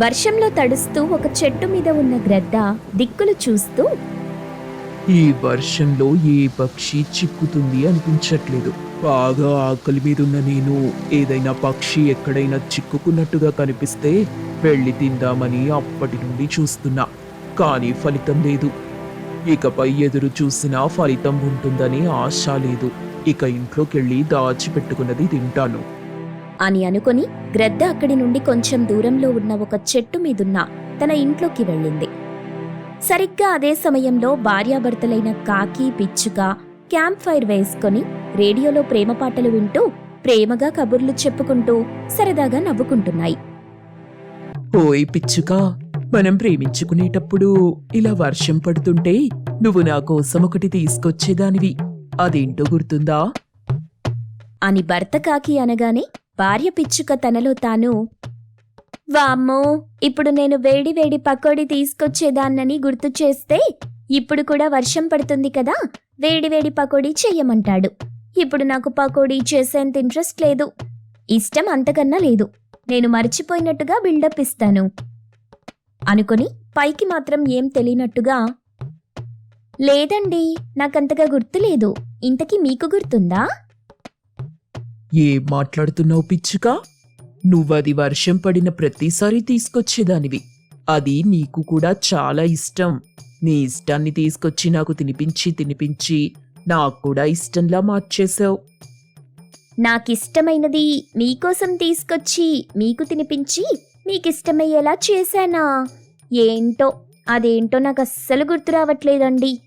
వర్షంలో తడుస్తూ ఒక చెట్టు మీద ఉన్న గ్రద్ద దిక్కులు చూస్తూ ఈ వర్షంలో ఏ పక్షి చిక్కుతుంది అనిపించట్లేదు. బాగా ఆకలి మీదున్న నేను ఏదైనా పక్షి ఎక్కడైనా చిక్కుకున్నట్టుగా కనిపిస్తే వెళ్ళి తిందామని అప్పటి నుండి చూస్తున్నా. కానీ ఫలితం లేదు. ఇకపై ఎదురు చూసినా ఫలితం ఉంటుందని ఆశ లేదు. ఇక ఇంట్లోకెళ్ళి దాచిపెట్టుకున్నది తింటాను. అని అనుకొని గ్రద్ద అక్కడి నుండి కొంచెం దూరంలో ఉన్న ఒక చెట్టు మీదున్న తన ఇంట్లోకి వెళ్ళింది. సరిగ్గా అదే సమయంలో భార్యాభర్తలైన కాకి పిచ్చుక క్యాంప్ ఫైర్ వేసుకొని రేడియోలో ప్రేమ పాటలు వింటూ ప్రేమగా కబుర్లు చెప్పుకుంటూ సరదాగా నవ్వుకుంటున్నాయి. ఓయ్ పిచ్చుకా మనం ప్రేమించుకునేటప్పుడు ఇలా వర్షం పడుతుంటే నువ్వు నా కోసం ఒకటి తీసుకొచ్చేదానివి. అదేంటో గుర్తుందా? అని భర్త కాకి అనగానే భార్య పిచ్చుక తనలో తాను వామ్మో ఇప్పుడు నేను వేడి వేడి పకోడీ తీసుకొచ్చేదాన్నని గుర్తు చేస్తే ఇప్పుడు కూడా వర్షం పడుతుంది కదా వేడి వేడి పకోడీ చెయ్యమంటాడు ఇప్పుడు నాకు పకోడీ చేసేంత ఇంట్రెస్ట్ లేదు. ఇష్టం అంతకన్నా లేదు. నేను మర్చిపోయినట్టుగా బిల్డప్ ఇస్తాను. అనుకొని పైకి మాత్రం ఏం తెలియనట్టుగా లేదండి నాకంతగా గుర్తులేదు ఇంతకీ మీకు గుర్తుందా? ఏం మాట్లాడుతున్నావు పిచ్చుకా? నువ్వది వర్షం పడిన ప్రతిసారి తీసుకొచ్చేదానివి. అది నీకు కూడా చాలా ఇష్టం. నీ ఇష్టాన్ని తీసుకొచ్చి నాకు తినిపించి తినిపించి నాకు కూడా ఇష్టంలా మార్చేశావు. నాకిష్టమైనది మీకోసం తీసుకొచ్చి మీకు తినిపించి మీకిష్టమయ్యేలా చేశానా? ఏంటో అదేంటో నాకు అస్సలు గుర్తు రావట్లేదండి.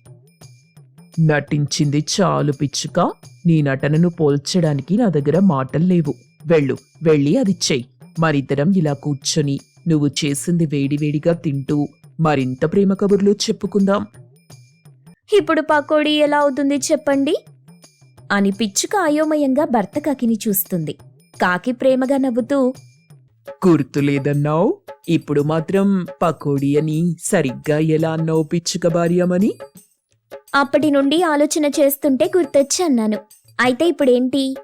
నటించింది చాలు పిచ్చుక. నీ నటనను పోల్చడానికి నా దగ్గర మాటలు లేవు. వెళ్ళు వెళ్ళి అది చెయ్యి. మరిద్దరం ఇలా కూర్చొని నువ్వు చేసింది వేడివేడిగా తింటూ మరింత ప్రేమ కబుర్లు చెప్పుకుందాం. ఇప్పుడు పకోడీ ఎలా అవుతుంది చెప్పండి? అని పిచ్చుక అయోమయంగా భర్త కాకిని చూస్తుంది. కాకి ప్రేమగా నవ్వుతూ గుర్తులేదన్నావు ఇప్పుడు మాత్రం పకోడీ అని సరిగ్గా ఎలా అన్నావు పిచ్చుక భార్యమని? అప్పటి నుండి ఆలోచన చేస్తుంటే గుర్తొచ్చి అన్నాను. అయితే ఇప్పుడేంటి?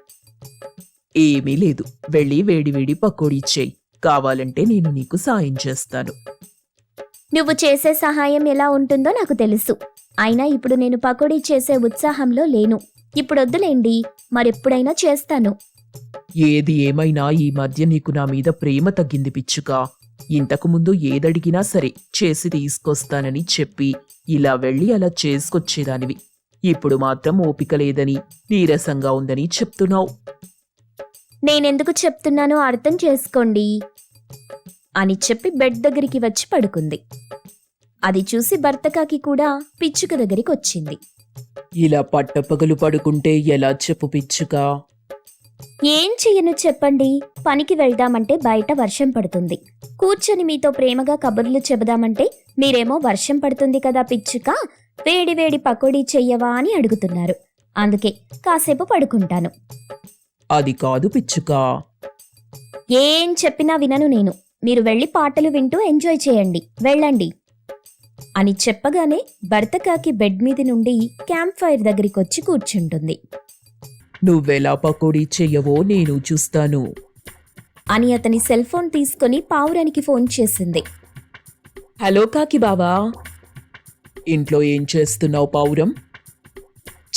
ఏమీ లేదు. వెళ్ళి వేడివేడి పకోడీ చెయ్యి కావాలంటే నేను నీకు సాయం చేస్తాను. నువ్వు చేసే సహాయం ఎలా ఉంటుందో నాకు తెలుసు. అయినా ఇప్పుడు నేను పకోడీ చేసే ఉత్సాహంలో లేను. ఇప్పుడొద్దులేండి. మరెప్పుడైనా చేస్తాను. ఏది ఏమైనా ఈ మధ్య నీకు నా మీద ప్రేమ తగ్గింది పిచ్చుక. ఇంతకు ముందు ఏదడిగినా సరే చేసి తీసుకొస్తానని చెప్పి. ఇలా వెళ్ళి అలా చేసుకొచ్చేదానివి. ఇప్పుడు మాత్రం ఓపిక లేదని నీరసంగా ఉందని చెప్తున్నావు. నేనెందుకు చెప్తున్నానో అర్థం చేసుకోండి అని చెప్పి బెడ్ దగ్గరికి వచ్చి పడుకుంది. అది చూసి భర్తకాకి కూడా పిచ్చుక దగ్గరికి వచ్చింది. ఇలా పట్టపగలు పడుకుంటే ఎలా చెప్పు పిచ్చుక? ఏం చెయ్యను చెప్పండి? పనికి వెళ్దామంటే బయట వర్షం పడుతుంది. కూర్చొని మీతో ప్రేమగా కబుర్లు చెబుదామంటే మీరేమో వర్షం పడుతుంది కదా పిచ్చుక? వేడి వేడి పకోడీ చెయ్యవా అని అడుగుతున్నారు. అందుకే కాసేపు పడుకుంటాను. అది కాదు పిచ్చుక. ఏం చెప్పినా వినను నేను. మీరు వెళ్ళి పాటలు వింటూ ఎంజాయ్ చేయండి. వెళ్ళండి. అని చెప్పగానే భర్తకాకి బెడ్ మీద నుండి క్యాంప్ ఫైర్ దగ్గరికి వచ్చి కూర్చుంటుంది. నువ్వెలా పకోడీ చెయ్యవో నేను చూస్తాను. అని అతని సెల్ ఫోన్ తీసుకొని పావురానికి ఫోన్ చేసింది. హలో కాకి బావా. ఇంట్లో ఏం చేస్తున్నావు పావురం?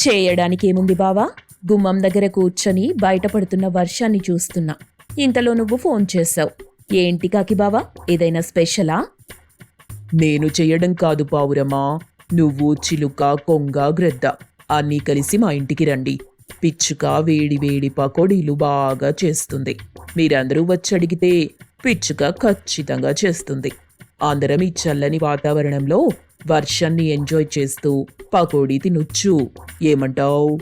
చేయడానికి ఏముంది బావా? గుమ్మం దగ్గర కూర్చొని బయటపడుతున్న వర్షాన్ని చూస్తున్నా. ఇంతలో నువ్వు ఫోన్ చేశావు. ఏంటి కాకి బావా? ఏదైనా స్పెషలా? నేను చేయడం కాదు పావురమా. నువ్వు చిలుక కొంగ గ్రద్ద అన్నీ కలిసి మా ఇంటికి రండి. పిచ్చుక వేడి వేడి పకోడీలు బాగా చేస్తుంది. మీరందరూ వచ్చి అడిగితే పిచ్చుక ఖచ్చితంగా చేస్తుంది. అందరం ఈ చల్లని వాతావరణంలో వర్షాన్ని ఎంజాయ్ చేస్తూ పకోడీ తినొచ్చు. ఏమంటావు?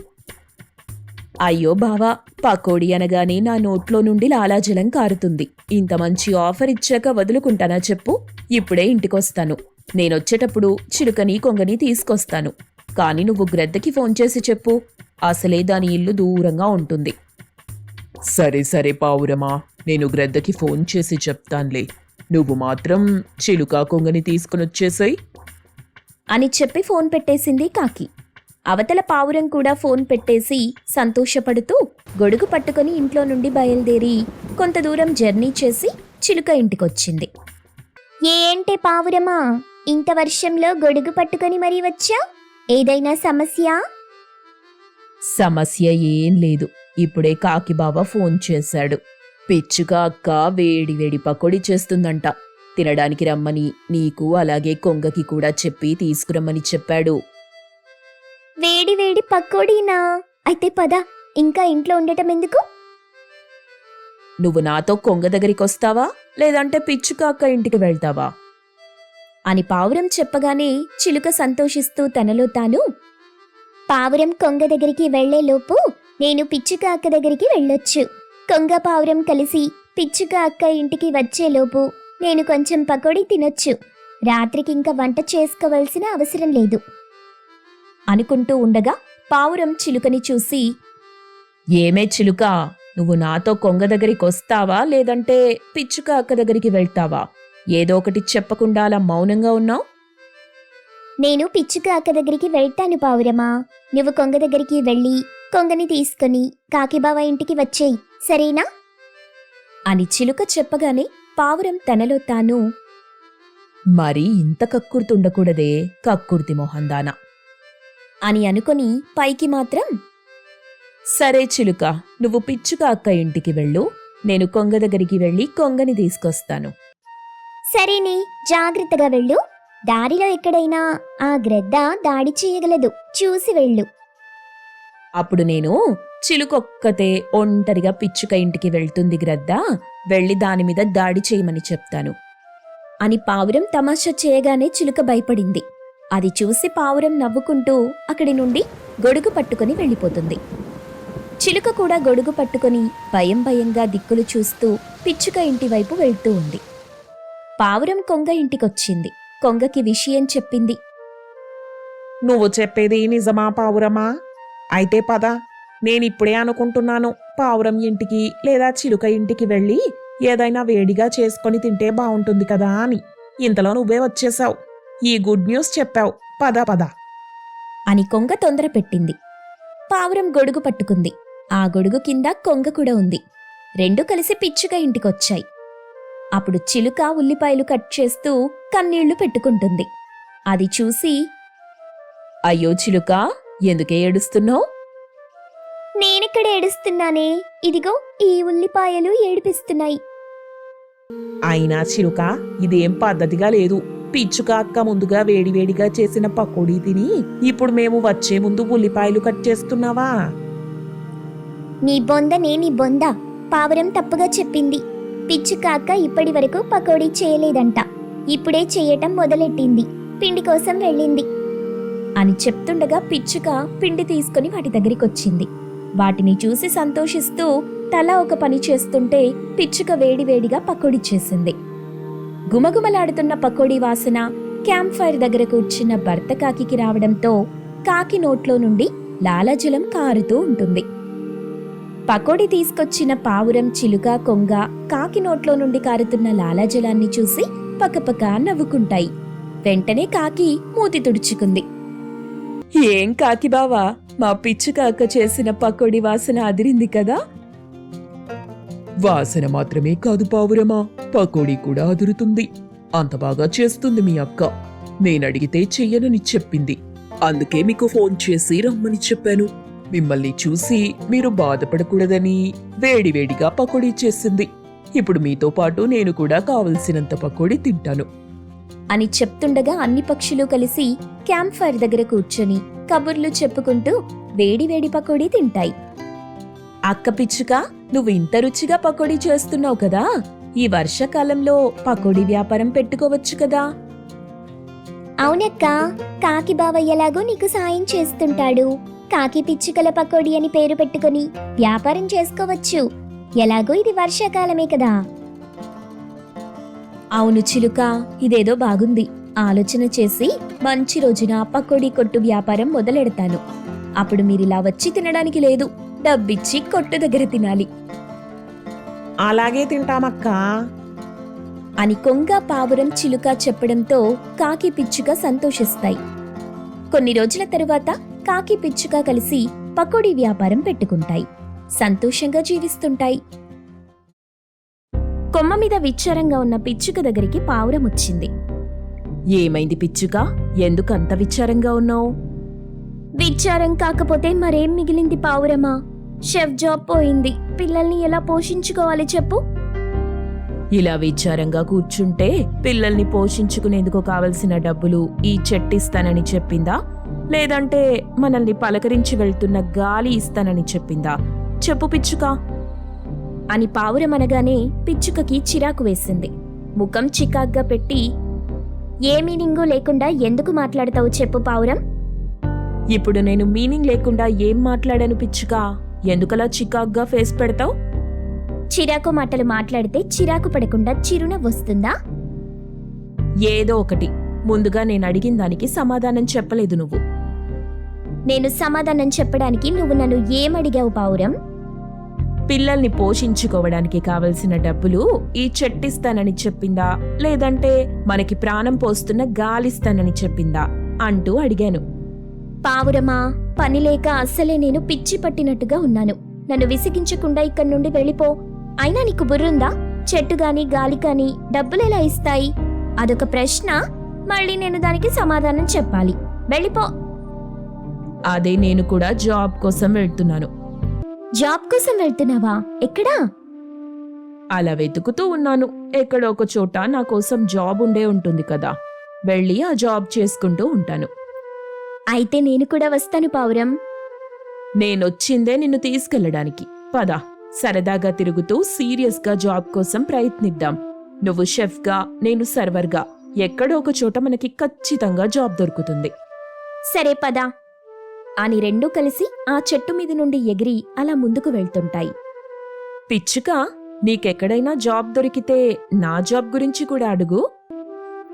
అయ్యో బావా పకోడీ అనగానే నా నోట్లో నుండి లాలాజలం కారుతుంది. ఇంత మంచి ఆఫర్ ఇచ్చాక వదులుకుంటానా చెప్పు? ఇప్పుడే ఇంటికొస్తాను. నేనొచ్చేటప్పుడు చిలుకని కొంగని తీసుకొస్తాను. కానీ నువ్వు గ్రద్దకి ఫోన్ చేసి చెప్పు. అసలే దాని ఇల్లు దూరంగా ఉంటుంది. సరే సరే పావురమా నేను గ్రద్దకి ఫోన్ చేసి చెప్తాన్లే. నువ్వు మాత్రం చిలుక కొంగని తీసుకుని వచ్చేసాయి. అని చెప్పి ఫోన్ పెట్టేసింది కాకి. అవతల పావురం కూడా ఫోన్ పెట్టేసి సంతోషపడుతూ గొడుగు పట్టుకొని ఇంట్లో నుండి బయలుదేరి కొంత దూరం జర్నీ చేసి చిలుక ఇంటికొచ్చింది. ఏంటే పావురమా ఇంత వర్షంలో గొడుగు పట్టుకొని మరీ వచ్చా ఏదైనా సమస్య? సమస్య ఏం లేదు. ఇప్పుడే కాకి బావ ఫోన్ చేశాడు. పిచ్చుక అక్క వేడి వేడి పకోడీ చేస్తుందంట. తినడానికి రమ్మని నీకు అలాగే కొంగకి కూడా చెప్పి తీసుకురమ్మని చెప్పాడు. వేడి వేడి పకోడీనా? అయితే పద ఇంకా ఇంట్లో ఉండటం ఎందుకు? నువ్వు నాతో కొంగ దగ్గరికి వస్తావా? లేదంటే పిచ్చుక అక్క ఇంటికి వెళ్తావా? అని పావురం చెప్పగానే చిలుక సంతోషిస్తూ తనలో తాను పావురం కొంగ దగ్గరికి వెళ్ళేలోపు నేను పిచ్చుక అక్క దగ్గరికి వెళ్ళొచ్చు. కొంగ పావురం కలిసి పిచ్చుక అక్క ఇంటికి వచ్చేలోపు నేను కొంచెం పకోడీ తినొచ్చు. రాత్రికి ఇంకా వంట చేసుకోవలసిన అవసరం లేదు. అనుకుంటూ ఉండగా పావురం చిలుకని చూసి ఏమే చిలుక నువ్వు నాతో కొంగ దగ్గరికి వస్తావా? లేదంటే పిచ్చుక అక్క దగ్గరికి వెళ్తావా? ఏదో ఒకటి చెప్పకుండా అలా మౌనంగా ఉన్నావు? నేను పిచ్చుక అక్క దగ్గరికి వెళ్తాను పావురమా. నువ్వు కొంగ దగ్గరికి వెళ్ళి కొంగని తీసుకుని కాకిబావ ఇంటికి వచ్చేయి సరేనా? అని చిలుక చెప్పగానే పావురం తనలో తాను మరి ఇంత కక్కుర్తుండకూడదే కక్కుర్తి మొహందానా? అని అనుకొని పైకి మాత్రం సరే చిలుక నువ్వు పిచ్చుక అక్క ఇంటికి వెళ్ళు నేను కొంగ దగ్గరికి వెళ్ళి కొంగని తీసుకొస్తాను. సరేనే జాగ్రత్తగా వెళ్ళు. దారిలో ఎక్కడైనా ఆ గ్రద్ద దాడి చేయగలదు. చూసి వెళ్ళు. అప్పుడు నేను చిలుకొక్కతే ఒంటరిగా పిచ్చుక ఇంటికి వెళ్తుంది గ్రద్ద. వెళ్ళి దాని మీద దాడి చేయమని చెప్తాను. అని పావురం తమాషా చేయగానే చిలుక భయపడింది. అది చూసి పావురం నవ్వుకుంటూ అక్కడి నుండి గొడుగు పట్టుకొని వెళ్ళిపోతుంది. చిలుక కూడా గొడుగు పట్టుకొని భయం భయంగా దిక్కులు చూస్తూ పిచ్చుక ఇంటి వైపు వెళ్తూ ఉంది. పావురం కొంగ ఇంటికొచ్చింది. కొంగకి విషయం చెప్పింది. నువ్వు చెప్పేది నిజమా పావురమా? అయితే పద నేనిప్పుడే అనుకుంటున్నాను పావురం ఇంటికి లేదా చిలుక ఇంటికి వెళ్ళి ఏదైనా వేడిగా చేసుకొని తింటే బాగుంటుంది కదా అని. ఇంతలో నువ్వే వచ్చేసావు. ఈ గుడ్ న్యూస్ చెప్పావు. పద పద. అని కొంగ తొందర పెట్టింది. పావురం గొడుగు పట్టుకుంది. ఆ గొడుగు కింద కొంగ కూడా ఉంది. రెండు కలిసి పిచ్చుక ఇంటికొచ్చాయి. అప్పుడు చిలుక ఉల్లిపాయలు కట్ చేస్తూ కన్నీళ్ళు పెట్టుకుంటుంది. అది చూసి అయ్యో చిలుక ఎందుకే ఏడుస్తున్నావు? నేనెక్కడ ఏడుస్తున్నానే. ఇదిగో ఈ ఉల్లిపాయలు ఏడిపిస్తున్నాయి. అయినా చిలుక ఇదేం పద్ధతిగా లేదు. పిచ్చుక అక్క ముందుగా వేడివేడిగా చేసిన పకోడీ తిని ఇప్పుడు మేము వచ్చే ముందు ఉల్లిపాయలు కట్ చేస్తున్నావా? నీ బొందనే నీ బొంద. పావురం తప్పుగా చెప్పింది. పిచ్చుకాక ఇప్పటి వరకు పకోడీ చేయలేదంట. ఇప్పుడే చేయటం మొదలెట్టింది. పిండి కోసం వెళ్ళింది. అని చెప్తుండగా పిచ్చుక పిండి తీసుకుని వాటి దగ్గరికొచ్చింది. వాటిని చూసి సంతోషిస్తూ తల ఒక పని చేస్తుంటే పిచ్చుక వేడివేడిగా పకోడీ చేసింది. గుమగుమలాడుతున్న పకోడీ వాసన క్యాంప్ ఫైర్ దగ్గర కూర్చున్న భర్త కాకికి రావడంతో కాకి నోట్లో నుండి లాలాజలం కారుతూ ఉంటుంది. పకోడీ తీసుకొచ్చిన పావురం చిలుక కొంగ కాకి నోట్లో నుండి కారుతున్న లాలాజలాన్ని చూసి పకపక నవ్వుకుంటాయి. వెంటనే కాకి మూతి తుడుచుకుంది. ఏం కాకి బావా మా పిచ్చు కాక చేసిన పకోడి వాసన అదిరింది కదా? వాసన మాత్రమే కాదు పావురమా పకోడీ కూడా అదురుతుంది. అంత బాగా చేస్తుంది మీ అక్క. నేనడిగితే చెయ్యనని చెప్పింది. అందుకే మీకు ఫోన్ చేసి రమ్మని చెప్పాను. మిమ్మల్ని చూసి మీరు బాధపడకూడదని వేడివేడిగా పకోడీ చేసింది. ఇప్పుడు మీతో పాటు నేను కూడా కావలసినంత పకోడీ తింటాను. అని చెప్తుండగా అన్ని పక్షులు కలిసి క్యాంప్ ఫైర్ దగ్గర కూర్చొని కబుర్లు చెప్పుకుంటూ వేడివేడి పకోడీ తింటాయి. అక్క పిచ్చుక నువ్వు ఇంత రుచిగా పకోడీ చేస్తున్నావు కదా? ఈ వర్షాకాలంలో పకోడీ వ్యాపారం పెట్టుకోవచ్చు కదా? అవునక్క కాకి బావయ్యలాగూ నీకు సాయం చేస్తుంటాడు. కాకి పిచ్చుకల పకోడీ అని పేరు పెట్టుకుని వ్యాపారం చేసుకోవచ్చు. ఎలాగో ఇది వర్షాకాలమే కదా. అవును చిలుక ఇదేదో బాగుంది. ఆలోచన చేసి మంచి రోజున పకోడీ కొట్టు వ్యాపారం మొదలెడతాను. అప్పుడు మీరిలా వచ్చి తినడానికి లేదు. డబ్బిచ్చి కొట్టు దగ్గర తినాలి. అలాగే తింటామక్కా. అని కొంగ పావురం చిలుక చెప్పడంతో కాకి పిచ్చుక సంతోషిస్తాయి. కొన్ని రోజుల తరువాత కాకి పిచ్చుక కలిసి పకోడీ వ్యాపారం పెట్టుకుంటాయి. సంతోషంగా జీవిస్తుంటాయి. కొమ్మ మీద విచారంగా ఉన్న పిచ్చుక దగ్గరికి పావురం వచ్చింది. ఏమైంది పిచ్చుక? ఎందుకు అంత విచారంగా ఉన్నావు? విచారం కాకపోతే మరేం మిగిలింది పావురమా? షెఫ్ జాబ్ పోయింది. పిల్లల్ని ఎలా పోషించుకోవాలి చెప్పు? ఇలా విచారంగా కూర్చుంటే పిల్లల్ని పోషించుకునేందుకు కావలసిన డబ్బులు ఈ చెట్టిస్తానని చెప్పిందా? లేదంటే మనల్ని పలకరించి వెళ్తున్న గాలి ఇస్తానని చెప్పిందా? చెప్పు పిచ్చుక. అని పావురం అనగానే పిచ్చుకకి చిరాకు వేసింది. ముఖం చికాగ్గా పెట్టి ఏ మీనింగు లేకుండా ఎందుకు మాట్లాడతావు చెప్పు పావురం? ఇప్పుడు నేను మీనింగ్ లేకుండా ఏం మాట్లాడాను పిచ్చుక? ఎందుకలా చికాగ్గా ఫేస్ పెడతావు? చిరాకు మాటలు మాట్లాడితే చిరాకు పడకుండా చిరునవ్వు వస్తుందా? ఏదో ఒకటి. ముందుగా నేను అడిగిన దానికి సమాధానం చెప్పలేదు నువ్వు. నేను సమాధానం చెప్పడానికి నువ్వు నన్ను ఏమడిగావు పావురం? పిల్లల్ని పోషించుకోవడానికి కావలసిన డబ్బులు ఈ చెట్టిస్తానని చెప్పిందా? లేదంటే మనకి ప్రాణం పోస్తున్న గాలిస్తానని చెప్పిందా? అంటూ అడిగాను. పావురమా పని లేక అస్సలే నేను పిచ్చి పట్టినట్టుగా ఉన్నాను. నన్ను విసిగించకుండా ఇక్కడి నుండి వెళ్ళిపో. అయినా నీకు బుర్రుందా? చెట్టు గాని గాలి కాని డబ్బులెలా ఇస్తాయి? అదొక ప్రశ్న. మళ్ళీ నేను దానికి సమాధానం చెప్పాలి. వెళ్ళిపో. అదే నేను కూడా జాబ్ కోసం వెళ్తున్నాను. జాబ్ కోసం వెళ్తున్నావా? ఎక్కడా? అలా వెతుకుతూ ఉన్నాను. ఎక్కడో ఒక చోట నా కోసం జాబ్ ఉండే ఉంటుంది కదా. వెళ్ళి ఆ జాబ్ చేసుకుంటూ ఉంటాను. అయితే నేను కూడా వస్తాను పావురం. నేనొచ్చిందే నిన్ను తీసుకెళ్ళడానికి. పద. సరదాగా తిరుగుతూ సీరియస్గా జాబ్ కోసం ప్రయత్నిద్దాం. నువ్వు షెఫ్గా నేను సర్వర్గా. ఎక్కడో ఒక చోట మనకి ఖచ్చితంగా జాబ్ దొరుకుతుంది. సరే పదా. అని రెండూ కలిసి ఆ చెట్టు మీద నుండి ఎగిరి అలా ముందుకు వెళ్తుంటాయి. పిచ్చుక నీకెక్కడైనా జాబ్ దొరికితే నా జాబ్ గురించి కూడా అడుగు.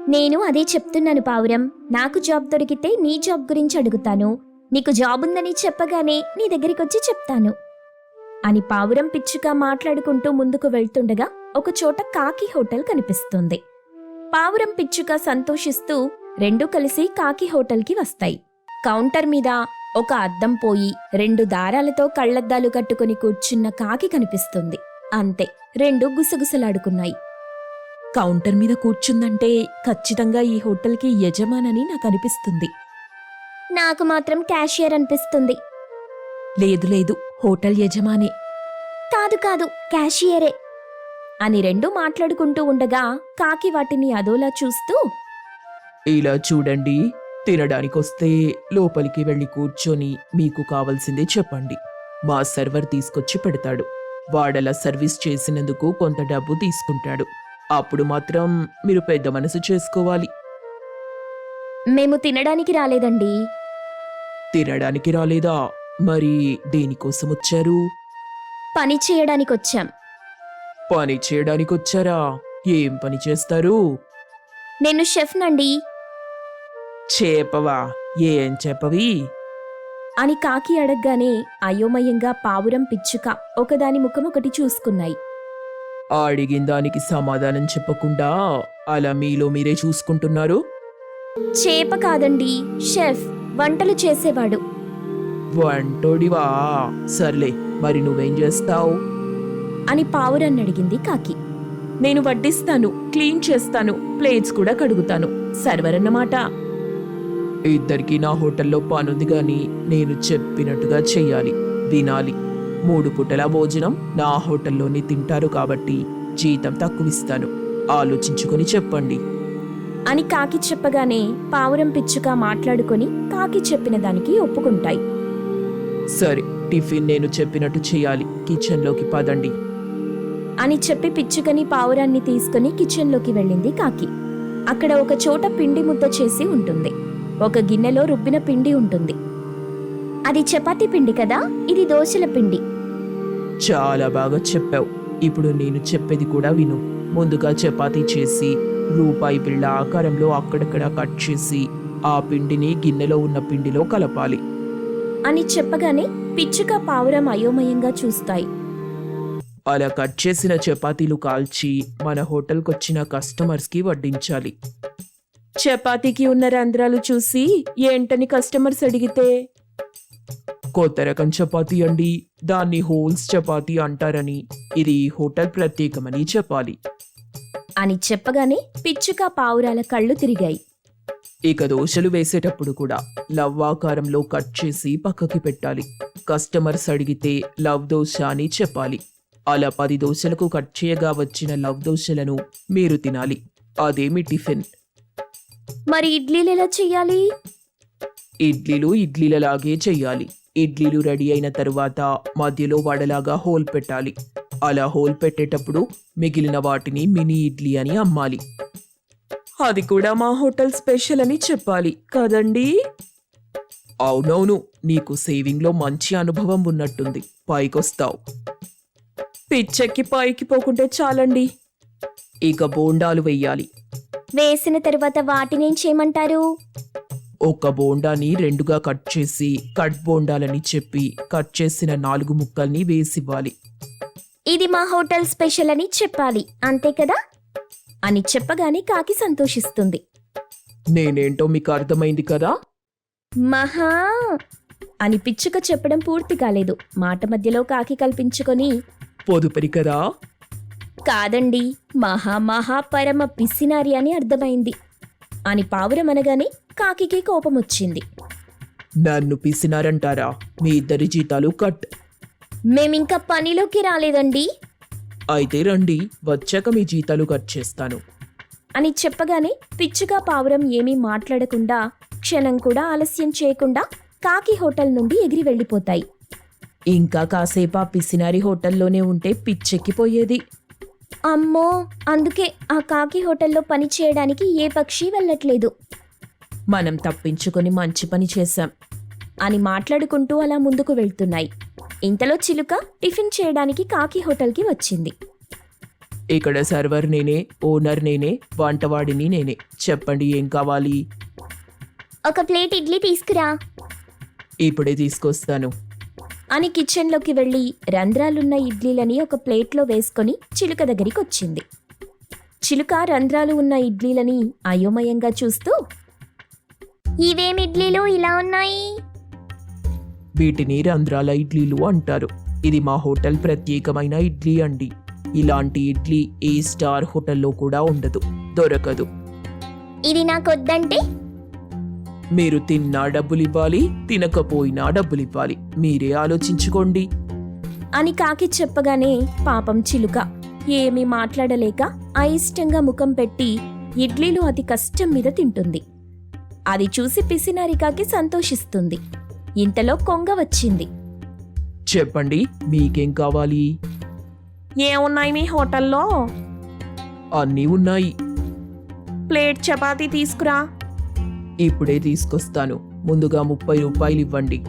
నేను అదే చెప్తున్నాను పావురం. నాకు జాబ్ దొరికితే నీ జాబ్ గురించి అడుగుతాను. నీకు జాబ్ ఉందని చెప్పగానే నీ దగ్గరికి వచ్చి చెప్తాను. అని పావురం పిచ్చుక మాట్లాడుకుంటూ ముందుకు వెళ్తుండగా ఒక చోట కాకి హోటల్ కనిపిస్తుంది. పావురం పిచ్చుక సంతోషిస్తూ రెండూ కలిసి కాకి హోటల్కి వస్తాయి. కౌంటర్ మీద ఒక అద్దం పోయి రెండు దారాలతో కళ్ళద్దాలు కట్టుకుని కూర్చున్న కాకి కనిపిస్తుంది. అంతే రెండు గుసగుసలాడుకున్నాయి. కౌంటర్ మీద కూర్చుందంటే ఖచ్చితంగా ఈ హోటల్కి యజమానని నాకు అనిపిస్తుంది. నాకు మాత్రం క్యాషియర్ అనిపిస్తుంది. లేదు లేదు హోటల్ యజమానే. కాదు కాదు క్యాషియరే. అని రెండు మాట్లాడుకుంటూ ఉండగా కాకి వాటిని అదోలా చూస్తూ ఇలా చూడండి తినడానికొస్తే లోపలికి వెళ్ళి కూర్చొని మీకు కావాల్సిందే చెప్పండి. మా సర్వర్ తీసుకొచ్చి పెడతాడు. వాడలా సర్వీస్ చేసినందుకు కొంత డబ్బు తీసుకుంటాడు. అప్పుడు మాత్రం మీరు పెద్ద మనసు చేసుకోవాలి. మేము తినడానికి రాలేదండి. తినడానికి రాలేదా? మరి దేనికోసం వచ్చారు? పని చేయడానికి వచ్చాం పని చేయడానికి వచ్చారా ఏం పని చేస్తారు? నేను షెఫ్ నండి చేపవా ఏం చెప్పవి? అని కాకి అడగగానే అయోమయంగా పావురం పిచ్చుక ఒకదాని ముఖం ఒకటి చూసుకున్నాయి. అడిగిన దానికి సమాధానం చెప్పకుండా అలా మీలో మీరే చూసుకుంటున్నారు? చేప కాదండి షెఫ్ వంటలు చేసేవాడు. వంటోడివా? సర్లే మరి నువ్వేం చేస్తావు? అని పావురాన్ని అడిగింది కాకి. నేను వడ్డిస్తాను క్లీన్ చేస్తాను ప్లేట్స్ కూడా కడుగుతాను. సర్వర్ అన్నమాట ఇద్దరికి నా హోటల్లో పనుంది గాని నేను చెప్పినట్టుగా చెయ్యాలి వినాలి. మూడు పూటల భోజనం నా హోటల్లోనే తింటారు కాబట్టి జీతం తక్కువిస్తాను. ఆలోచించుకొని చెప్పండి. అని కాకి చెప్పగానే పావురం పిచ్చుక మాట్లాడుకొని కాకి చెప్పిన దానికి ఒప్పుకుంటాయి. సరే టిఫిన్ నేను చెప్పినట్టు చేయాలి కిచెన్లోకి పదండి. అని చెప్పి పిచ్చుకని పావురాన్ని తీసుకుని కిచెన్లోకి వెళ్ళింది కాకి. అక్కడ ఒక చోట పిండి ముద్ద చేసి ఉంటుంది. ఒక గిన్నెలో రుబ్బిన పిండి ఉంటుంది. అది చపాతీ పిండి కదా? ఇది దోశల పిండి. చాలా బాగా చెప్పావు. ఇప్పుడు నేను చెప్పేది కూడా విను. ముందుగా చపాతీ చేసి రూపాయి బిళ్ళ ఆకారంలో అక్కడక్కడ కట్ చేసి ఆ పిండిని గిన్నెలో ఉన్న పిండిలో కలపాలి. అని చెప్పగానే పిచ్చుక పావురం అయోమయంగా చూస్తాయి. అలా కట్ చేసిన చపాతీలు కాల్చి మన హోటల్కొచ్చిన కస్టమర్స్కి వడ్డించాలి. చపాతీకి ఉన్న రంధ్రాలు చూసి ఏంటని కస్టమర్స్ అడిగితే కొత్త రకం చపాతీ అండి దాన్ని హోల్స్ చపాతీ అంటారని. ఇది హోటల్ ప్రత్యేకమని చెప్పాలి. అని చెప్పగానే పిచ్చుక పావురాల కళ్ళు తిరిగాయి. ఇక దోశలు వేసేటప్పుడు కూడా లవ్ ఆకారంలో కట్ చేసి పక్కకి పెట్టాలి. కస్టమర్స్ అడిగితే లవ్ దోశ అని చెప్పాలి. అలా పది దోశలకు కట్ చేయగా వచ్చిన లవ్ దోశలను మీరు తినాలి. అదేమి టిఫిన్? మరి ఇడ్లీలు ఎలా చెయ్యాలి ఇడ్లీలు ఇడ్లీలలాగే చెయ్యాలి ఇడ్లీలు రెడీ అయిన తరువాత మధ్యలో వడలాగా హోల్ పెట్టాలి. అలా హోల్ పెట్టేటప్పుడు మిగిలిన వాటిని మినీ ఇడ్లీ అని అమ్మాలి. అది కూడా మా హోటల్ స్పెషల్ అని చెప్పాలి. కదండి? అవునవును నీకు సేవింగ్లో మంచి అనుభవం ఉన్నట్టుంది. పైకొస్తావు. పిచ్చెక్కి పైకి పోకుంటే చాలండి. ఇక బోండాలు వెయ్యాలి. వేసిన తర్వాత వాటినేం చేయమంటారు? ఒక బోండాని రెండుగా కట్ చేసి కట్ బోండాలని చెప్పి కట్ చేసిన నాలుగు ముక్కల్ని వేసివ్వాలి. ఇది మా హోటల్ స్పెషల్ అని చెప్పాలి. అంతే కదా? అని చెప్పగానే కాకి సంతోషిస్తుంది. నేనేంటో మీకు అర్థమైంది కదా? మహా! అని పిచ్చుక చెప్పడం పూర్తి కాలేదు. మాట మధ్యలో కాకి కల్పించుకొని పొదుపరి కదా? కాదండి. మహా మహా పరమ పిసినారి అని అర్థమైంది. అని పావురం అనగానే కాకికి కోపం వచ్చింది నన్ను పిసినారంటారా? మీ ఇద్దరి జీతాలు కట్. మేమింకా పనిలోకి రాలేదండి. అయితే రండి వచ్చాక మీ జీతాలు కట్ చేస్తాను. అని చెప్పగానే పిచ్చుక పావురం ఏమీ మాట్లాడకుండా క్షణం కూడా ఆలస్యం చేయకుండా కాకి హోటల్ నుండి ఎగిరి వెళ్ళిపోతాయి. ఇంకా కాసేపు ఆ పిసినారి హోటల్లోనే ఉంటే పిచ్చెక్కిపోయేది. అమ్మో అందుకే ఆ కాకి హోటల్లో పని చేయడానికి ఏ పక్షి వెళ్ళట్లేదు. మనం తప్పించుకొని మంచి పని చేశాం. అని మాట్లాడుకుంటూ అలా ముందుకు వెళ్తున్నాయి. ఇంతలో చిలుక టిఫిన్ చేయడానికి కాకి హోటల్కి వచ్చింది. ఇక్కడ సర్వర్ నేనే ఓనర్ నేనే వంటవాడిని నేనే. చెప్పండి ఏం కావాలి? ఒక ప్లేట్ ఇడ్లీ తీసుకురా. ఇప్పుడే తీసుకొస్తాను. అని కిచెన్లోకి వెళ్ళి రంధ్రాలున్న ఇడ్లీలని ఒక ప్లేట్లో వేసుకొని చిలుక దగ్గరికి వచ్చింది చిలుక రంధ్రాలు ఉన్న ఇడ్లీలని అయోమయంగా చూస్తూ ఇవేం ఇడ్లీలు ఇలా ఉన్నాయి? వీటిని రంధ్రాల ఇడ్లీలు అంటారు. ఇది మా హోటల్ ప్రత్యేకమైన ఇడ్లీ అండి. ఇలాంటి ఇడ్లీ ఏ స్టార్ హోటల్లో కూడా ఉండదు దొరకదు. ఇది నాకొద్దంటే మీరు తిన్నా డబ్బులు ఇవ్వాలి తినకపోయినా డబ్బులు ఇవ్వాలి మీరే ఆలోచించుకోండి. అని కాకి చెప్పగానే పాపం చిలుక. ఏమీ మాట్లాడలేక అయిష్టంగా ముఖం పెట్టి ఇడ్లీలు అతి కష్టం మీద తింటుంది. అది చూసి పిసినారి కాకి సంతోషిస్తుంది. ఇంతలో కొంగ వచ్చింది. చెప్పండి మీకేం కావాలి? ఏమున్నాయి మీ హోటల్లో? అన్నీ ఉన్నాయి. ప్లేట్ చపాతీ తీసుకురా. ఇప్పుడే తీసుకొస్తాను. ముందుగా ముప్పై రూపాయలు ఇవ్వండి.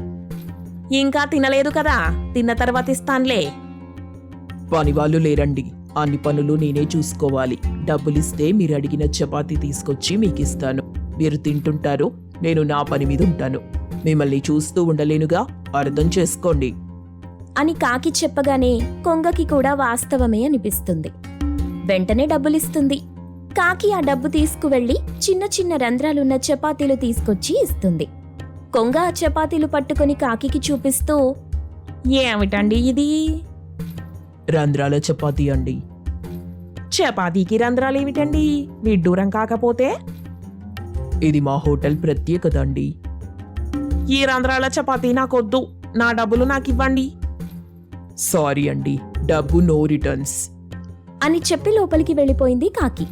ఇంకా తినలేదు కదా? తిన్న తర్వాత ఇస్తాన్లే. పని వాళ్ళు లేరండి. అన్ని పనులు నేనే చూసుకోవాలి. డబ్బులిస్తే మీరు అడిగిన చపాతీ తీసుకొచ్చి మీకు ఇస్తాను మీరు తింటుంటారు నేను నా పని మీద ఉంటాను. మిమ్మల్ని చూస్తూ ఉండలేనుగా? అర్థం చేసుకోండి. అని కాకి చెప్పగానే కొంగకి కూడా వాస్తవమే అనిపిస్తుంది. వెంటనే డబ్బులిస్తుంది. కాకి ఆ డబ్బు తీసుకువెళ్ళి చిన్న చిన్న రంధ్రాలున్న చపాతీలు తీసుకొచ్చి ఇస్తుంది. కొంగ ఆ చపాతీలు పట్టుకొని కాకికి చూపిస్తూ ఏమిటండి ఇది? రంధ్రాల చపాతీ అండి. చపాతీకి రంధ్రాలు ఏమిటండి? విడ్డూరం కాకపోతే? ఇది మా హోటల్ ప్రత్యేకత అండి. ఈ రంధ్రాల చపాతీ నాకొద్దు. నా డబ్బులు నాకు ఇవ్వండి సారీ అండి. డబ్బు నో రిటర్న్స్. అని చెప్పి లోపలికి వెళ్ళిపోయింది కాకి.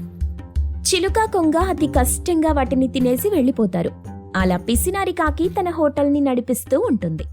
చిలుక కొంగ అతి కష్టంగా వాటిని తినేసి వెళ్ళిపోతారు. అలా పిసినారి కాకి తన హోటల్ని నడిపిస్తూ ఉంటుంది.